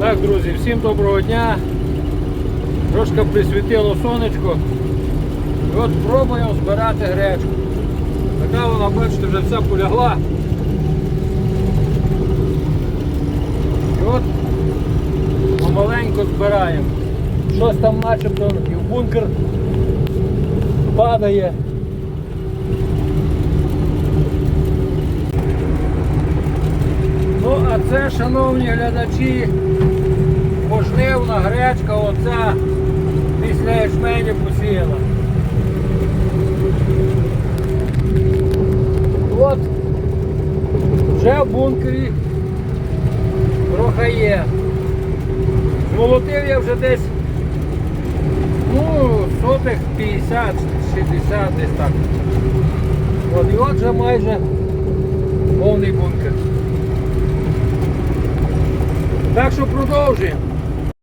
Так, друзі, всім доброго дня. Трошки присвітило сонечко. І от пробуємо збирати гречку. Така вона, бачите, вже вся полягла. І от помаленьку збираємо. Щось там начебто і в бункер падає. Ну, а це, шановні глядачі, пожнивна гречка, оця після ячменю посіяла. От вже в бункері трохи є. Змолотив я вже десь ну, сотих 50, 60 десь так. От, і от вже майже повний бункер. Так що продовжуємо.